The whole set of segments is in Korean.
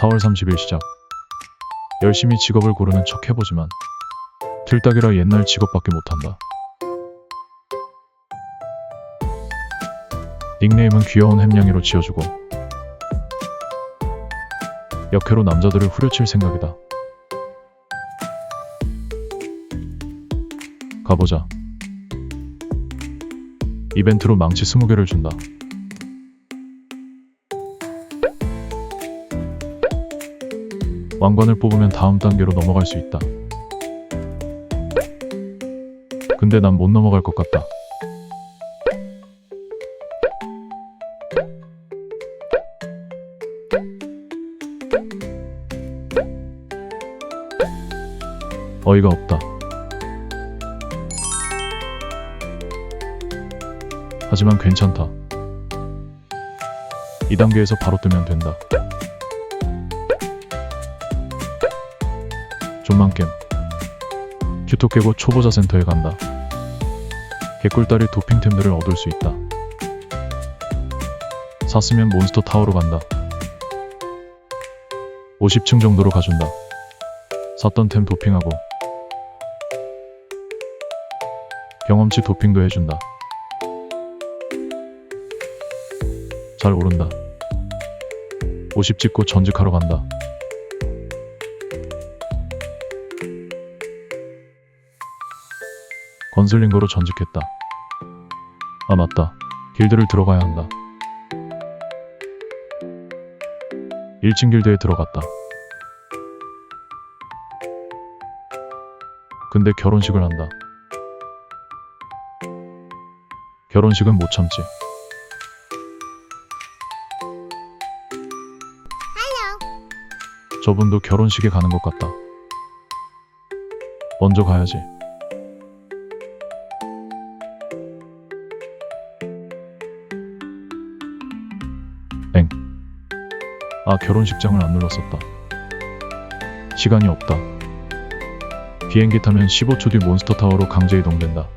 4월 30일 시작. 열심히 직업을 고르는 척 해보지만 틀딱이라 옛날 직업밖에 못한다. 닉네임은 귀여운 햄냥이로 지어주고 역해로 남자들을 후려칠 생각이다. 가보자. 이벤트로 망치 20개를 준다. 왕관을 뽑으면 다음 단계로 넘어갈 수 있다. 근데 난 못 넘어갈 것 같다. 어이가 없다. 하지만 괜찮다. 2단계에서 바로 뜨면 된다. 좀만 겜. 큐토 깨고 초보자 센터에 간다. 개꿀다리 도핑템들을 얻을 수 있다. 샀으면 몬스터 타워로 간다. 50층 정도로 가준다. 샀던 템 도핑하고 경험치 도핑도 해준다. 잘 오른다. 50 찍고 전직하러 간다. 건슬링거로 전직했다. 아 맞다. 길드를 들어가야 한다. 1층 길드에 들어갔다. 근데 결혼식을 한다. 결혼식은 못 참지. 저분도 결혼식에 가는 것 같다. 먼저 가야지. 아, 결혼식장을 안 눌렀었다. 시간이 없다. 비행기 타면 15초 뒤 몬스터 타워로 강제 이동된다.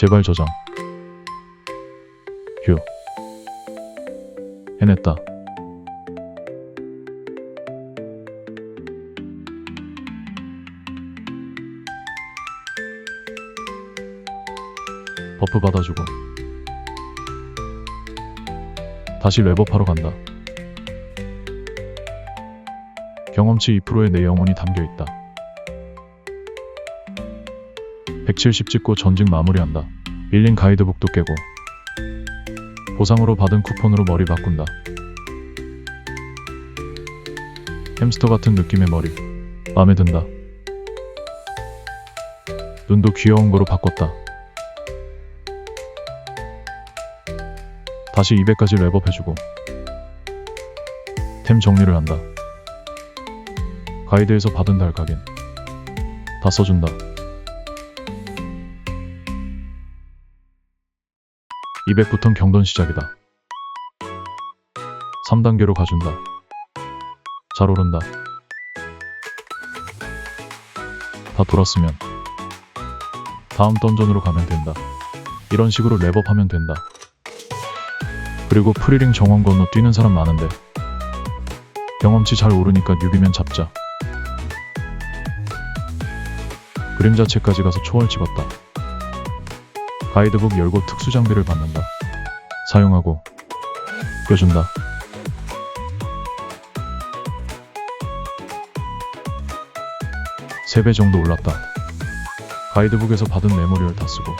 제발 저장. 휴. 해냈다. 버프 받아주고. 다시 랩업하러 간다. 경험치 2%에 내 영혼이 담겨 있다. 170 찍고 전직 마무리한다. 빌린 가이드북도 깨고 보상으로 받은 쿠폰으로 머리 바꾼다. 햄스터 같은 느낌의 머리 마음에 든다. 눈도 귀여운 거로 바꿨다. 다시 200까지 랩업 해주고 템 정리를 한다. 가이드에서 받은 달가긴 다 써준다. 200부턴 경던 시작이다. 3단계로 가준다. 잘 오른다. 다 돌았으면 다음 던전으로 가면 된다. 이런 식으로 랩업하면 된다. 그리고 프리링 정원 건너 뛰는 사람 많은데 경험치 잘 오르니까 뉴비면 잡자. 그림자 책까지 가서 초월 찍었다. 가이드북 열고 특수 장비를 받는다. 사용하고 껴준다. 세배 정도 올랐다. 가이드북에서 받은 메모리를 다 쓰고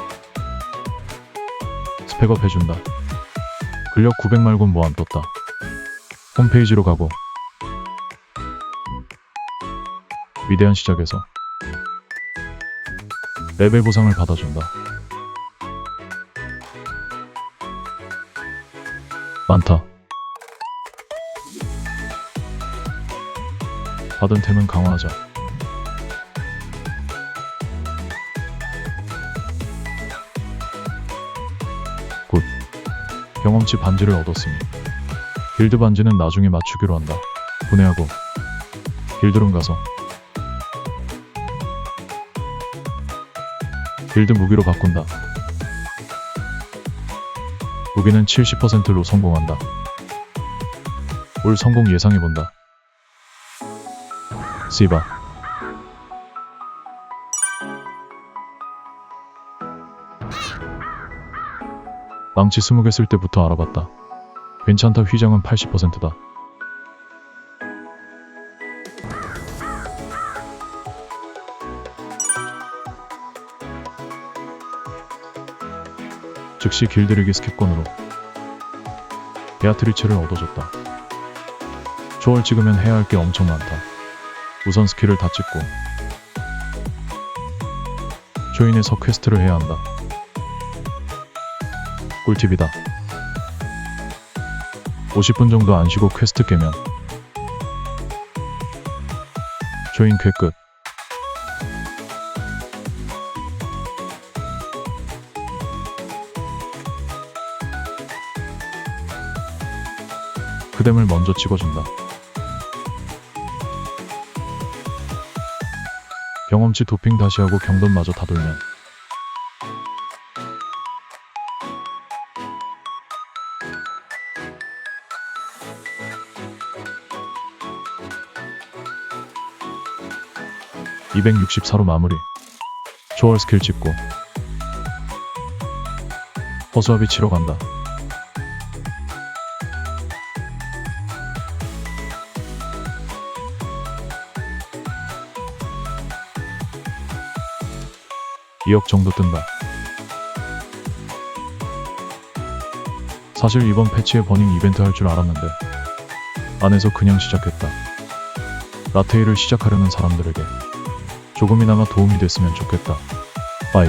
스펙업 해준다. 근력 900 말곤 뭐안 떴다. 홈페이지로 가고 위대한 시작에서 레벨 보상을 받아준다. 많다. 받은 템은 강화하자. 경험치 반지를 얻었으니 길드 반지는 나중에 맞추기로 한다. 분해하고 길드룸 가서 길드 무기로 바꾼다. 무기는 70%로 성공한다. 올 성공 예상해본다. 씨바. 망치 20개 쓸 때부터 알아봤다. 괜찮다 휘장은 80%다. 즉시 길들이기 스킵권으로 베아트리체를 얻어줬다. 초월 찍으면 해야 할 게 엄청 많다. 우선 스킬을 다 찍고 조인에서 퀘스트를 해야 한다. 꿀팁이다. 50분 정도 안 쉬고 퀘스트 깨면 조인 퀘 끝. 그댐을 먼저 찍어준다. 경험치 도핑 다시 하고 경돈마저 다 돌면 (264로) 마무리. 초월 스킬 찍고. 허수아비 치러 간다. (2억) 정도 뜬다. 사실 이번 패치에 버닝 이벤트 할 줄 알았는데 안에서 그냥 시작했다. 라테이를 시작하려는 사람들에게 조금이나마 도움이 됐으면 좋겠다. 빠이